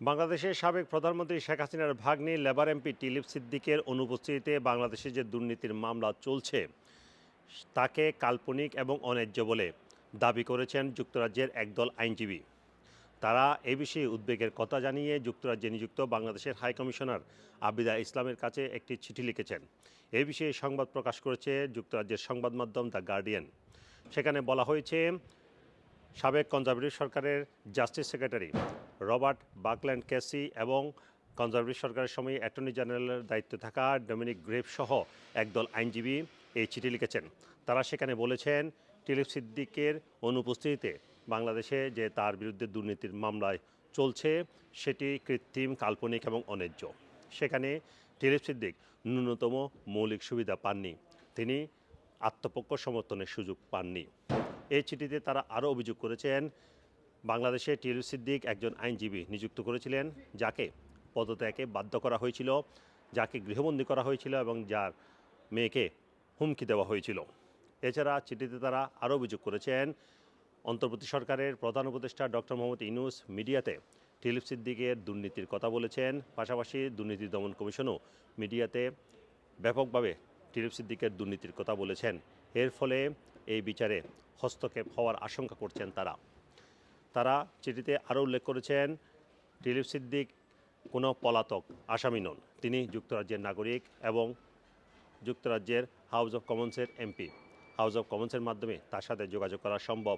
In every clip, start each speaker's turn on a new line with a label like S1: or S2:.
S1: বাংলাদেশের সাবেক প্রধানমন্ত্রী শেখ হাসিনার ভাগ্নে লেবার এমপি টিলিপ সিদ্দিকের অনুপস্থিতিতে বাংলাদেশে যে দুর্নীতির মামলা চলছে, তাকে কাল্পনিক এবং অন্যায্য বলে দাবি করেছেন যুক্তরাজ্যের একদল আইনজীবী। তারা এ বিষয়ে উদ্বেগের কথা জানিয়ে যুক্তরাজ্যে নিযুক্ত বাংলাদেশের হাইকমিশনার আবিদা ইসলামের কাছে একটি চিঠি লিখেছেন। এ বিষয়ে সংবাদ প্রকাশ করেছে যুক্তরাজ্যের সংবাদ মাধ্যম দ্য গার্ডিয়ান। সেখানে বলা হয়েছে, সাবেক কনজারভেটিভ সরকারের justice secretary Robert Buckland KC এবং কনজারভেটিভ সরকারের সময় অ্যাটর্নি জেনারেলের দায়িত্বে থাকা ডোমিনিক গ্রেভ সহ একদল আইনজীবী এই চিঠি লিখেছেন। তারা সেখানে বলেছেন, টিলিপ সিদ্দিকের অনুপস্থিতিতে বাংলাদেশে যে তার বিরুদ্ধে দুর্নীতির মামলায় চলছে, সেটি কৃত্রিম, কাল্পনিক এবং অন্যায্য। সেখানে টিলিপ সিদ্দিক ন্যূনতম মৌলিক সুবিধা পাননি। তিনি আত্মপক্ষ সমর্থনের সুযোগ পাননি। এই চিঠিতে তারা আরও অভিযোগ করেছেন বাংলাদেশে টিরু সিদ্দিক একজন আইনজীবী নিযুক্ত করেছিলেন, যাকে পদত্যাগে বাধ্য করা হয়েছিল, যাকে গৃহবন্দী করা হয়েছিল এবং যার মেয়েকে হুমকি দেওয়া হয়েছিল। এছাড়া চিঠিতে তারা আরও অভিযোগ করেছেন, অন্তর্বর্তী সরকারের প্রধান উপদেষ্টা ডক্টর মোহাম্মদ ইনুস মিডিয়াতে টিলিপ সিদ্দিকের দুর্নীতির কথা বলেছেন, পাশাপাশি দুর্নীতি দমন কমিশনও মিডিয়াতে ব্যাপকভাবে টিলিপ সিদ্দিকের দুর্নীতির কথা বলেছেন। এর ফলে এই বিচারে হস্তক্ষেপ হওয়ার আশঙ্কা করছেন তারা। তারা চিঠিতে আরও উল্লেখ করেছেন টিলিপ সিদ্দিক কোনো পলাতক, আসামি নন। তিনি যুক্তরাজ্যের নাগরিক এবং যুক্তরাজ্যের হাউস অফ কমন্সের এমপি। হাউস অফ কমন্সের মাধ্যমে তার সাথে যোগাযোগ করা সম্ভব।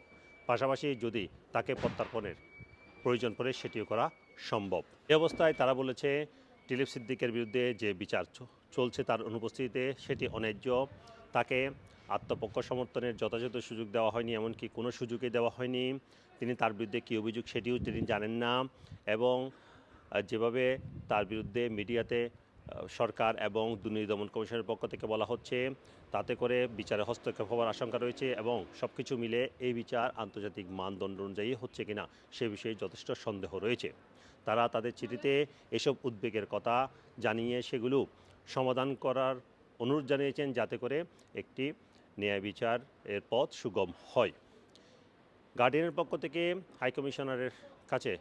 S1: পাশাপাশি যদি তাকে প্রত্যার্পণের প্রয়োজন পড়ে, সেটিও করা সম্ভব। এ অবস্থায় তারা বলেছে টিলিপ সিদ্দিকের বিরুদ্ধে যে বিচার চলছে তার অনুপস্থিতিতে সেটি অন্যায্য। তাকে আত্মপক্ষ সমর্থনের যথাযথ সুযোগ দেওয়া হয়নি, এমনকি কোনো সুযোগে দেওয়া হয়নি। তিনি তার বিরুদ্ধে কী অভিযোগ সেটিও তিনি জানেন না এবং যেভাবে তার বিরুদ্ধে মিডিয়াতে সরকার এবং দুর্নীতি দমন কমিশনের পক্ষ থেকে বলা হচ্ছে, তাতে করে বিচারে হস্তক্ষেপ হওয়ার আশঙ্কা রয়েছে এবং সব কিছু মিলে এই বিচার আন্তর্জাতিক মানদণ্ড অনুযায়ী হচ্ছে কিনা সে বিষয়ে যথেষ্ট সন্দেহ রয়েছে। তারা তাদের চিঠিতে এসব উদ্বেগের কথা জানিয়ে সেগুলো সমাধান করার অনুরোধ জানিয়েছেন, যাতে করে একটি ন্যায় বিচার এর পথ সুগম হয়। গার্ডিয়ানের পক্ষ থেকে হাইকমিশনারের কাছে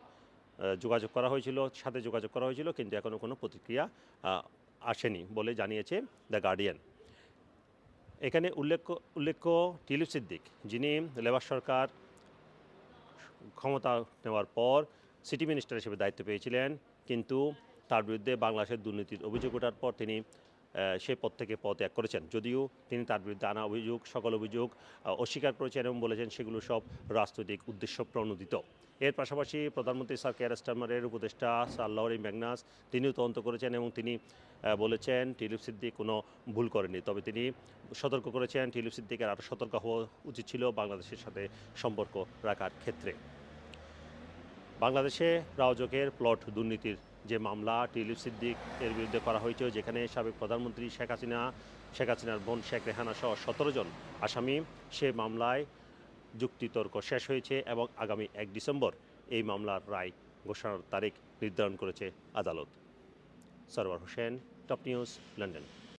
S1: যোগাযোগ করা হয়েছিল, সাথে যোগাযোগ করা হয়েছিল, কিন্তু এখনও কোনো প্রতিক্রিয়া আসেনি বলে জানিয়েছে দ্য গার্ডিয়ান এখানে উল্লেখ্য উল্লেখ্য টিলিপ সিদ্দিক, যিনি লেবার সরকার ক্ষমতা নেওয়ার পর সিটি মিনিস্টার হিসেবে দায়িত্ব পেয়েছিলেন, কিন্তু তার বিরুদ্ধে বাংলাদেশের দুর্নীতির অভিযোগ ওঠার পর তিনি সে পদ থেকে পদত্যাগ করেছেন। যদিও তিনি তার বিরুদ্ধে আনা অভিযোগ, সকল অভিযোগ অস্বীকার করেছেন এবং বলেছেন সেগুলো সব রাজনৈতিক উদ্দেশ্য প্রণোদিত। এর পাশাপাশি প্রধানমন্ত্রী স্যার কেয়ার স্টারমারের উপদেষ্টা লরি ম্যাগনাস তিনিও তদন্ত করেছেন এবং তিনি বলেছেন টিলিপ সিদ্দিক কোনো ভুল করেনি তবে তিনি সতর্ক করেছেন, টিলিপ সিদ্দিকের আরও সতর্ক হওয়া উচিত ছিল বাংলাদেশের সাথে সম্পর্ক রাখার ক্ষেত্রে। বাংলাদেশে রাওজকের প্লট দুর্নীতির যে মামলা টিলিপ সিদ্দিক এর বিরুদ্ধে করা হয়েছে, যেখানে সাবেক প্রধানমন্ত্রী শেখ হাসিনা, শেখ হাসিনার বোন শেখ রেহানা সহ সতেরো জন আসামি সে মামলায় যুক্তিতর্ক শেষ হয়েছে এবং আগামী এক ডিসেম্বর এই মামলার রায় ঘোষণার তারিখ নির্ধারণ করেছে আদালত। Sarwar Hossain, Top News, London.